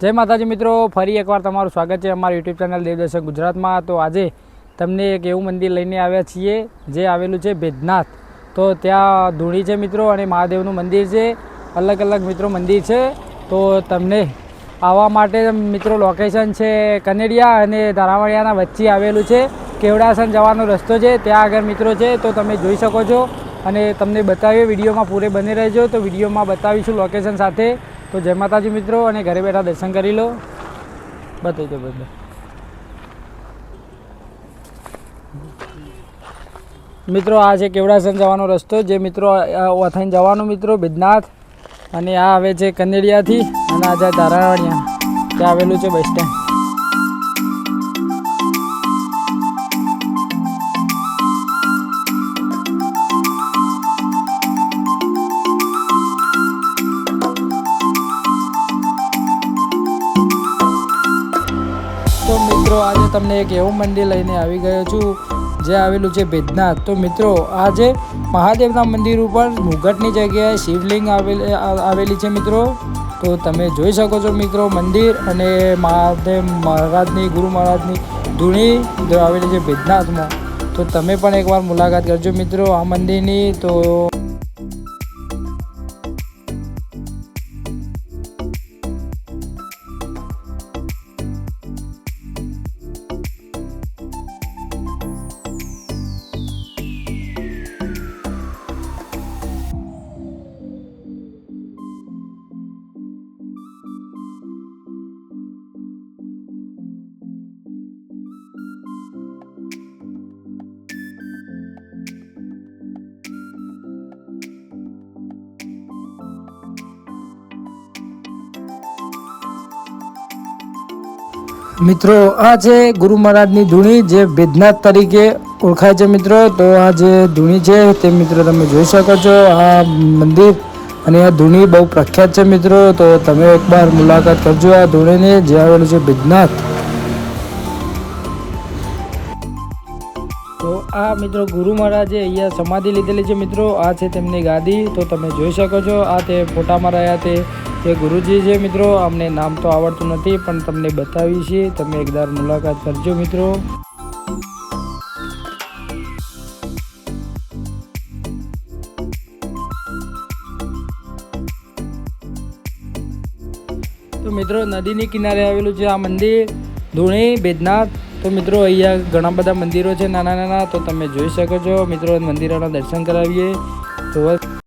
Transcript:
જય માતાજી મિત્રો, ફરી એકવાર તમારું સ્વાગત છે અમારા યુટ્યુબ ચેનલ દેવદર્શન ગુજરાતમાં. તો આજે તમને એક એવું મંદિર લઈને આવ્યા છીએ, જે આવેલું છે ભેદનાથ. તો ત્યાં ધૂણી છે મિત્રો અને મહાદેવનું મંદિર છે. અલગ અલગ મિત્રો મંદિર છે. તો તમને આવવા માટે મિત્રો લોકેશન છે કનેડિયા અને ધારાવાડિયાના વચ્ચે આવેલું છે. કેવડાસન જવાનો રસ્તો છે. ત્યાં આગળ મિત્રો છે, તો તમે જોઈ શકો છો. અને તમને બતાવીએ, વિડીયોમાં પૂરે બની રહેજો. તો વિડીયોમાં બતાવીશું લોકેશન સાથે. તો જય માતાજી મિત્રો, અને ઘરે બેઠા દર્શન કરી લો. બતાવી દો બધા. મિત્રો, આ છે કેવડાસન જવાનો રસ્તો. જે મિત્રો ઓથાઈને જવાનો મિત્રો બિદનાથ અને આ આવે છે કનેડિયાથી, અને આ છે ધારાવાડિયા. ત્યાં આવેલું છે બસ સ્ટેન્ડ. આજે તમને એક એવું મંદિર લઈને આવી ગયો છું, જે આવેલું છે ભેદનાથ. તો મિત્રો આજે મહાદેવના મંદિર ઉપર મુગટની જગ્યાએ શિવલિંગ આવેલી આવેલી છે મિત્રો. તો તમે જોઈ શકો છો મિત્રો, મંદિર અને મહાદેવ મહારાજની, ગુરુ મહારાજની ધૂણી આવેલી છે ભેદનાથમાં. તો તમે પણ એકવાર મુલાકાત કરજો મિત્રો આ મંદિરની. તો મિત્રો, આ છે ગુરુ મહારાજની ધૂણી જે ભેદનાથ તરીકે ઓળખાય છે મિત્રો. તો આ જે ધૂણી છે તે મિત્રો તમે જોઈ શકો છો. આ મંદિર અને આ ધૂણી બહુ પ્રખ્યાત છે મિત્રો. તો તમે એકવાર મુલાકાત કરજો આ ધૂણીની. જે આવેલું છે ભેદનાથ તો આ મિત્રો ગુરુ મહારાજે અહીંયા સમાધિ લીધેલી છે મિત્રો. આ છે તેમની ગાદી. તો તમે જોઈ શકો છો, આ તે ફોટામાં રહ્યા તે જે ગુરુજી છે મિત્રો. અમને નામ તો આવડતું નથી, પણ તમને બતાવી છે તમે એકદાર મુલાકાત કરજો મિત્રો. તો મિત્રો, નદીની કિનારે આવેલું છે આ મંદિર. ધૂણી, બેદનાથ તો મિત્રો, અહીંયા ઘણા બધા મંદિરો છે નાના નાના તો તમે જોઈ શકો છો. મિત્રો, મંદિરોના દર્શન કરાવીએ. તો